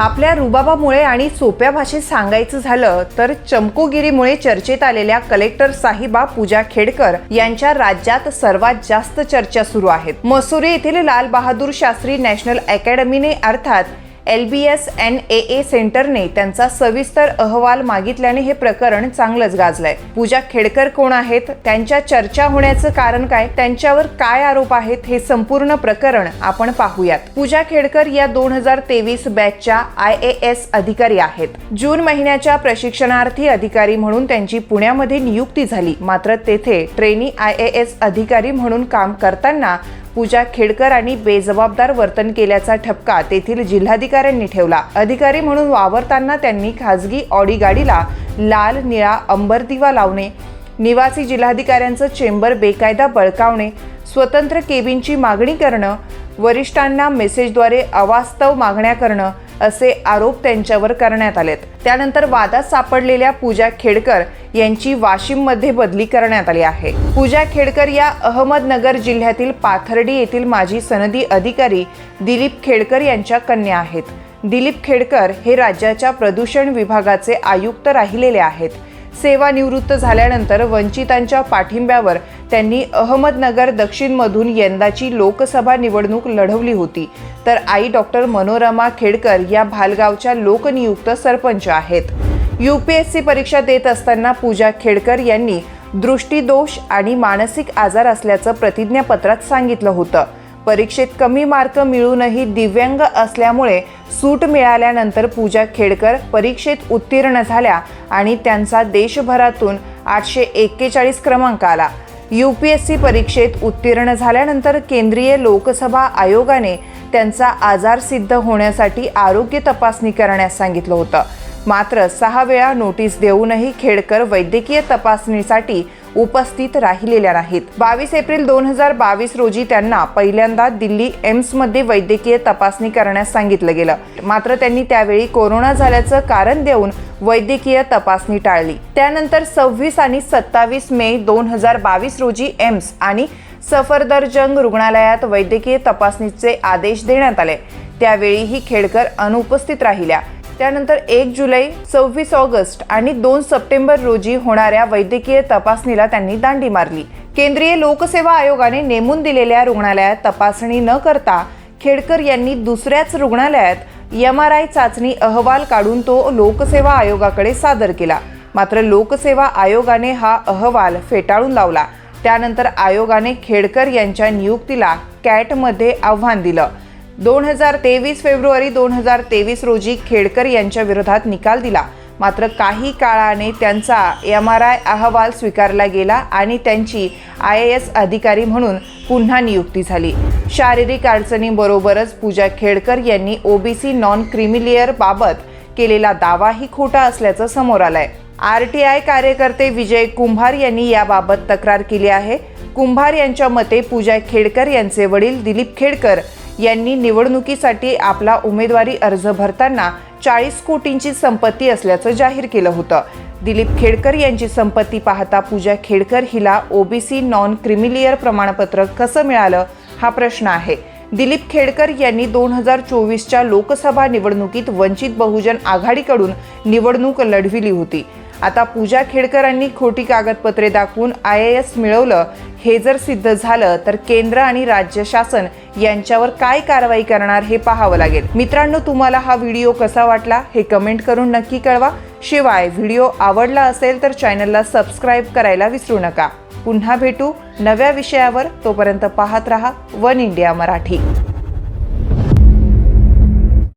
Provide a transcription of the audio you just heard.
आपल्या रुबाबामुळे आणि सोप्या भाषेत सांगायचं झालं तर चमकोगिरीमुळे चर्चेत आलेल्या कलेक्टर साहिबा पूजा खेडकर यांच्या राज्यात सर्वात जास्त चर्चा सुरू आहेत. मसुरी येथील लाल बहादूर शास्त्री नॅशनल अकॅडमीने अर्थात L B S N A A सेंटरने त्यांचा सविस्तर अहवाल मागितल्याने हे प्रकरण चांगलंच गाजलंय. पूजा खेडकर कोण आहेत? त्यांच्या चर्चा होण्याचं कारण काय? त्यांच्यावर काय आरोप आहेत? हे संपूर्ण प्रकरण आपण पाहूयात. पूजा खेडकर या दोन हजार तेवीस बॅचच्या आय ए एस अधिकारी आहेत. जून महिन्याच्या प्रशिक्षणार्थी अधिकारी म्हणून त्यांची पुण्यामध्ये नियुक्ती झाली. मात्र तेथे ट्रेनी आय ए एस अधिकारी म्हणून काम करताना पूजा खेडकर आणि बेजबाबदार वर्तन केल्याचा ठपका तेथील जिल्हाधिकाऱ्यांनी ठेवला. अधिकारी म्हणून वावरताना त्यांनी खासगी ऑडी गाडीला लाल निळा अंबर दिवा लावणे निवासी जिल्हाधिकाऱ्यांचं चेंबर बेकायदा बळकावणे स्वतंत्र केबिनची मागणी करणं वरिष्ठांना मेसेजद्वारे अवास्तव मागण्या करणं असे आरोप त्यांच्यावर करण्यात आलेत. त्यानंतर वादात सापडलेल्या पूजा खेडकर यांची वाशिममध्ये बदली करण्यात आली आहे. पूजा खेडकर या अहमदनगर जिल्ह्यातील पाथर्डी येथील माजी सनदी अधिकारी दिलीप खेडकर यांच्या कन्या आहेत. दिलीप खेडकर हे राज्याच्या प्रदूषण विभागाचे आयुक्त राहिलेले आहेत. सेवानिवृत्त झाल्यानंतर वंचितांच्या पाठिंब्यावर त्यांनी अहमदनगर दक्षिणमधून यंदाची लोकसभा निवडणूक लढवली होती. तर आई डॉक्टर मनोरमा खेडकर या भालगावच्या लोकनियुक्त सरपंच आहेत. यू पी एस सी परीक्षा देत असताना पूजा खेडकर यांनी दृष्टीदोष आणि मानसिक आजार असल्याचं प्रतिज्ञापत्रात सांगितलं होतं. परीक्षेत कमी मार्क मिळूनही दिव्यांग असल्यामुळे सूट मिळाल्यानंतर पूजा खेडकर परीक्षेत उत्तीर्ण झाल्या आणि त्यांचा देशभरातून आठशे एक्केचाळीस क्रमांक आला. यू पी एस सी परीक्षेत उत्तीर्ण झाल्यानंतर केंद्रीय लोकसभा आयोगाने त्यांचा आजार सिद्ध होण्यासाठी आरोग्य तपासणी करण्यास सांगितलं होतं. मात्र सहा वेळा नोटीस देऊनही खेडकर वैद्यकीय तपासणीसाठी उपस्थित राहिलेल्या नाहीत. बावीस एप्रिल दोन हजार बावीस रोजी त्यांना पहिल्यांदा दिल्ली एम्समध्ये वैद्यकीय तपासणी करण्यास सांगितलं गेलं. मात्र त्यांनी त्यावेळी कोरोना झाल्याचं कारण देऊन वैद्यकीय तपासणी टाळली. त्यानंतर सव्वीस आणि सत्तावीस मे दोन हजार बावीस रोजी एम्स आणि सफरदरजंग रुग्णालयात वैद्यकीय तपासणीचे आदेश देण्यात आले. त्यावेळीही खेडकर अनुपस्थित राहिल्या. त्यानंतर एक जुलै सव्वीस ऑगस्ट आणि दोन सप्टेंबर रोजी होणाऱ्या वैद्यकीय तपासणीला त्यांनी दांडी मारली. केंद्रीय लोकसेवा आयोगाने नेमून दिलेल्या रुग्णालयात तपासणी न करता खेडकर यांनी दुसऱ्याच रुग्णालयात एम आर आय चाचणी अहवाल काढून तो लोकसेवा आयोगाकडे सादर केला. मात्र लोकसेवा आयोगाने हा अहवाल फेटाळून लावला. त्यानंतर आयोगाने खेडकर यांच्या नियुक्तीला कॅटमध्ये आव्हान दिलं. दोन हजार तेवीस फेब्रुवारी दोन हजार तेवीस रोजी खेडकर यांच्या विरोधात निकाल दिला. मात्र काही काळाने त्यांचा एम आर आय अहवाल स्वीकारला गेला आणि त्यांची आय ए एस अधिकारी म्हणून पुन्हा नियुक्ती झाली. शारीरिक अडचणींबरोबरच पूजा खेडकर यांनी ओबीसी नॉन क्रिमिलियर बाबत केलेला दावाही खोटा असल्याचं समोर आलंय. आर टी आय कार्यकर्ते विजय कुंभार यांनी याबाबत तक्रार केली आहे. कुंभार यांच्या मते पूजा खेडकर यांचे वडील दिलीप खेडकर यांनी निवडणुकीसाठी आपला उमेदवारी अर्ज भरताना चाळीस कोटींची संपत्ती असल्याचं जाहीर केलं होतं. दिलीप खेडकर यांची संपत्ती पाहता पूजा खेडकर हिला ओबीसी नॉन क्रिमिलियर प्रमाणपत्र कसं मिळालं हा प्रश्न आहे. दिलीप खेडकर यांनी दोन हजार चोवीसच्या लोकसभा निवडणुकीत वंचित बहुजन आघाडीकडून निवडणूक लढविली होती. आता पूजा खेडकरांनी खोटी कागदपत्रे दाखवून आय ए एस मिळवलं हे जर सिद्ध झालं तर केंद्र आणि राज्य शासन यांच्यावर काय कारवाई करणार हे पाहावं लागेल. मित्रांनो तुम्हाला हा व्हिडिओ कसा वाटला हे कमेंट करून नक्की कळवा. शिवाय व्हिडिओ आवडला असेल तर चॅनलला सबस्क्राईब करायला विसरू नका. पुन्हा भेटू नव्या विषयावर. तोपर्यंत पाहत रहा वन इंडिया मराठी.